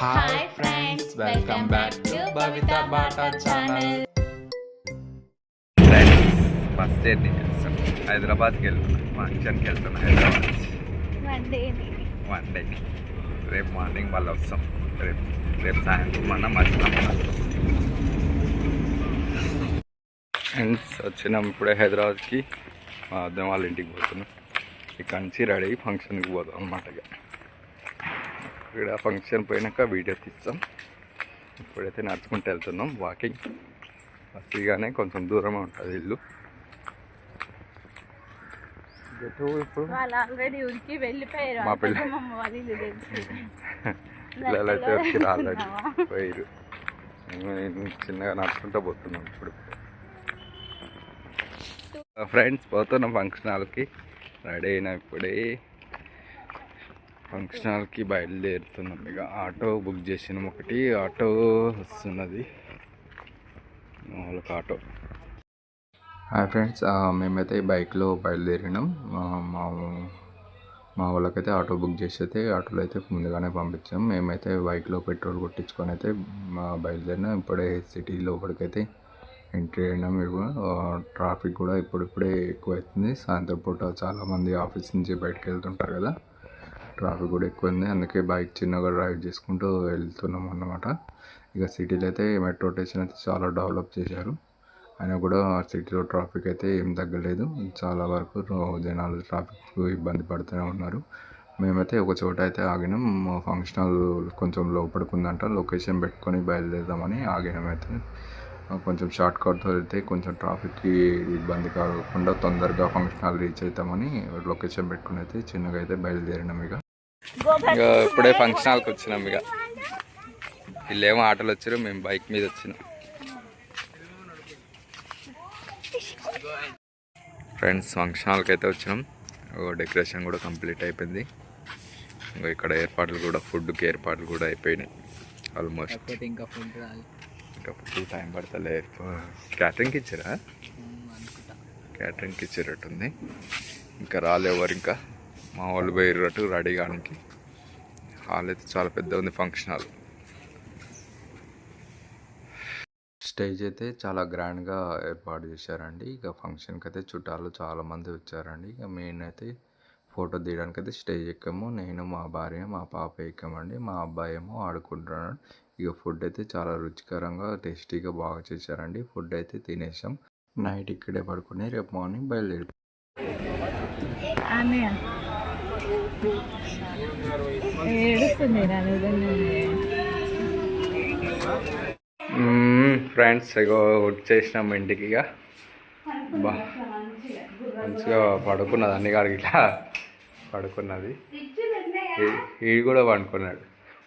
Hi friends welcome back to Bhavitha Bata channel first journey చేస్తాం హైదరాబాద్కి వెళ్తున్నాం. ఫంక్షన్కి వెళ్తున్నాం. హైదరాబాద్ వన్ డే రేపు మార్నింగ్ మళ్ళీ వస్తాం. రేపు రేపు సాయంత్రం మనం మధ్యాహ్నం ఫ్రెండ్స్ వచ్చినాం ఇప్పుడే హైదరాబాద్కి. మా వద్ద వాళ్ళ ఇంటికి పోతున్నాం. ఇక్కడ నుంచి రెడీ అయ్యి ఫంక్షన్కి పోదాం అన్నమాట ఇక. ఇక్కడ ఫంక్షన్ పోయినాక వీడియో తీస్తాం. ఇప్పుడైతే నడుచుకుంటూ వెళ్తున్నాం. వాకింగ్ బస్సుగానే కొంచెం దూరమే ఉంటుంది ఇల్లు. ఇప్పుడు? మా పిల్ల-. పిల్లలు అయితే ఆల్రెడీ పోయిరు చిన్నగా నడుచుకుంటూ పోతున్నాం ఇప్పుడు. ఫ్రెండ్స్ పోతున్నాం ఫంక్షన్ హాల్కి. రెడీ అయినా ఇప్పుడే. ఫంక్షన్ హాల్కి బయలుదేరుతున్నాం. ఇక ఆటో బుక్ చేసినాం ఒకటి. ఆటో వస్తున్నది. వాళ్ళకి ఆటో. హాయ్ ఫ్రెండ్స్ మేమైతే బైక్లో బయలుదేరినాం. మా మా వాళ్ళకైతే ఆటో బుక్ చేసి అయితే ఆటోలో అయితే ముందుగానే పంపించాం. మేమైతే బైక్లో పెట్రోల్ కొట్టించుకొని అయితే మా బయలుదేరినాం. ఇప్పుడే సిటీ లోపలికైతే ఎంట్రీ అయినాం. ట్రాఫిక్ కూడా ఇప్పుడిప్పుడే ఎక్కువ అవుతుంది సాయంత్రం పూట చాలామంది ఆఫీస్ నుంచి బయటకు వెళ్తుంటారు కదా. ట్రాఫిక్ కూడా ఎక్కువ ఉంది అందుకే బైక్ చిన్నగా డ్రైవ్ చేసుకుంటూ వెళ్తున్నాం అన్నమాట. ఇక సిటీలో అయితే మెట్రో స్టేషన్ అయితే చాలా డెవలప్ చేశారు. అయినా కూడా సిటీలో ట్రాఫిక్ అయితే ఏం తగ్గలేదు. చాలా వరకు జనాలు ట్రాఫిక్ ఇబ్బంది పడుతూనే ఉన్నారు. మేమైతే ఒక చోట అయితే ఆగినాం. ఫంక్షన్ హాల్ కొంచెం లోపడుకుందంట. లొకేషన్ పెట్టుకొని బయలుదేరదామని ఆగినామైతే కొంచెం షార్ట్ కట్తో వెళ్తే కొంచెం ట్రాఫిక్కి ఇబ్బంది కాకుండా తొందరగా ఫంక్షన్ హాల్ రీచ్ అవుతామని లొకేషన్ పెట్టుకుని అయితే చిన్నగా అయితే బయలుదేరినాం ఇక. ఇప్పుడే ఫంక్షన్ హాల్కి వచ్చినాం ఇక. వీళ్ళేమో ఆటోలు వచ్చారు మేము బైక్ మీద వచ్చినాం. ఫ్రెండ్స్ ఫంక్షన్ హాల్కి అయితే వచ్చినాం. డెకరేషన్ కూడా కంప్లీట్ అయిపోయింది. ఇంకా ఇక్కడ ఏర్పాట్లు కూడా ఫుడ్కి ఏర్పాట్లు కూడా అయిపోయినాయి. ఆల్మోస్ట్. ఇంకా ఫుడ్ ఇంకా ఫుడ్ టైం పడతలే. క్యాటరింగ్కి ఇచ్చారా? క్యాటరింగ్కి ఇచ్చేటట్టుంది ఇంకా రాలేవారు ఇంకా? మా వాళ్ళు పోయేటట్టు రెడీ కానికి హాల్ అయితే చాలా పెద్ద ఉంది ఫంక్షన్ హాల్. స్టేజ్ అయితే చాలా గ్రాండ్గా ఏర్పాటు చేశారండి. ఇక ఫంక్షన్కి అయితే చుట్టాలు చాలా మంది వచ్చారండి. ఇక మెయిన్ అయితే ఫోటో తీయడానికి అయితే స్టేజ్ ఎక్కాము. నేను మా భార్య మా పాప ఎక్కామండి. మా అబ్బాయి ఏమో ఆడుకుంటున్నాడు. ఇక ఫుడ్ అయితే చాలా రుచికరంగా టేస్టీగా బాగా చేశారండి. ఫుడ్ అయితే తినేసాం. నైట్ ఇక్కడే పడుకుని రేపు మార్నింగ్ బయలుదేరి ఫ్రెండ్స్ ఇగో వచ్చేసినాం ఇంటికి ఇక బా మంచిగా పడుకున్నది అన్ని కాడికి ఇట్లా పడుకున్నది. ఈడు కూడా పండుకున్నాడు.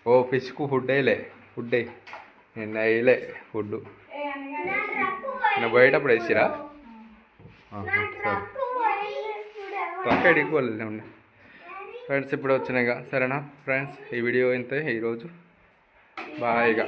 ఓ ఫిష్కు ఫుడ్ వేయలే ఫుడ్ వేయి. నిన్న వేయలే ఫుడ్ నిన్న పోయేటప్పుడు వేసిరా? ఆహా, సరే. పక్కడికి పోలేదు ఉండే ఫ్రెండ్స్ ఇప్పుడు వచ్చినాయిగా సరేనా? ఫ్రెండ్స్ ఈ వీడియో ఇంతే. ఈరోజు బాయ్గా